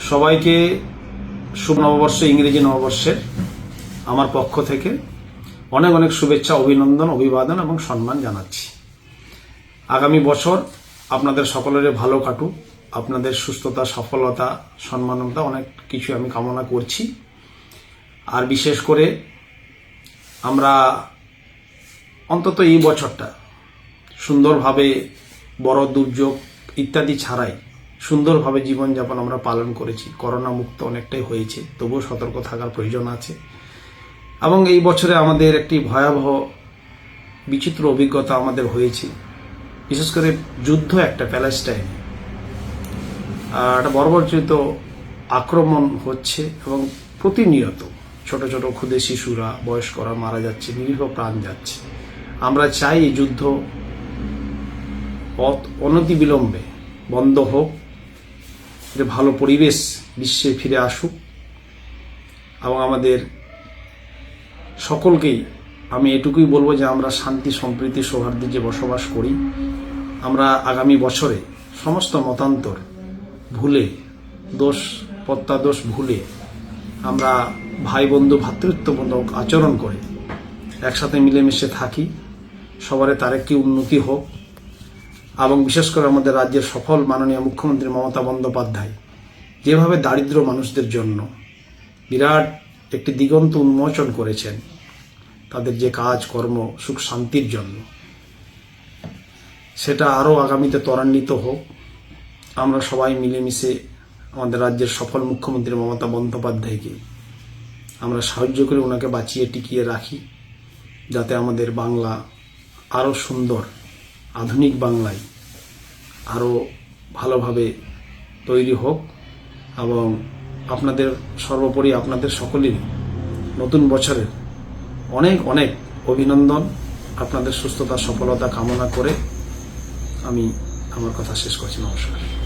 সবাইকে শুভ নববর্ষ, ইংরেজি নববর্ষের আমার পক্ষ থেকে অনেক অনেক শুভেচ্ছা, অভিনন্দন, অভিবাদন এবং সম্মান জানাচ্ছি। আগামী বছর আপনাদের সকলের ভালো কাটুক। আপনাদের সুস্থতা, সফলতা, সম্মানতা অনেক কিছু আমি কামনা করছি। আর বিশেষ করে আমরা অন্তত এই বছরটা সুন্দরভাবে বড় দুর্যোগ ইত্যাদি ছাড়াই সুন্দরভাবে জীবনযাপন আমরা পালন করেছি। করোনা মুক্ত অনেকটাই হয়েছে, তবুও সতর্ক থাকার প্রয়োজন আছে। এবং এই বছরে আমাদের একটি ভয়াবহ, বিচিত্র অভিজ্ঞতা আমাদের হয়েছে। বিশেষ করে যুদ্ধ একটা প্যালেস্টাইন। একটা বর্বরচিত আক্রমণ হচ্ছে এবং প্রতিনিয়ত ছোট ছোট ক্ষুদে শিশুরা, বয়স্করা মারা যাচ্ছে, নিরীহ প্রাণ যাচ্ছে। আমরা চাই এই যুদ্ধ অনতিবিলম্বে বন্ধ হোক। যে ভালো পরিবেশ বিশ্বে ফিরে আসুক এবং আমাদের সকলকেই আমি এটুকুই বলব যে আমরা শান্তি, সম্প্রীতি, সৌহার্দ্যে যে বসবাস করি, আমরা আগামী বছরে সমস্ত মতান্তর ভুলে, দোষ, প্রত্যাদোষ ভুলে আমরা ভাই বন্ধু ভ্রাতৃত্বমূলক আচরণ করে একসাথে মিলেমিশে থাকি। সবারে তার একটি উন্নতি হোক। এবং বিশেষ করে আমাদের রাজ্যের সফল মাননীয় মুখ্যমন্ত্রী মমতা বন্দ্যোপাধ্যায়, যেভাবে দারিদ্র মানুষদের জন্য বিরাট একটি দিগন্ত উন্মোচন করেছেন তাদের যে কাজ, কর্ম, সুখ, শান্তির জন্য। সেটা আরও আগামীতে ত্বরান্বিত হোক। আমরা সবাই মিলেমিশে আমাদের রাজ্যের সফল মুখ্যমন্ত্রী মমতা বন্দ্যোপাধ্যায়কে আমরা সাহায্য করে ওনাকে বাঁচিয়ে টিকিয়ে রাখি, যাতে আমাদের বাংলা আরও সুন্দর আধুনিক বাংলায় আরও ভালোভাবে তৈরি হোক এবং আপনাদের সর্বোপরি আপনাদের সকলেরই নতুন বছরের অনেক অনেক অভিনন্দন আপনাদের সুস্থতা, সফলতা কামনা করে আমি আমার কথা শেষ করছি। নমস্কার।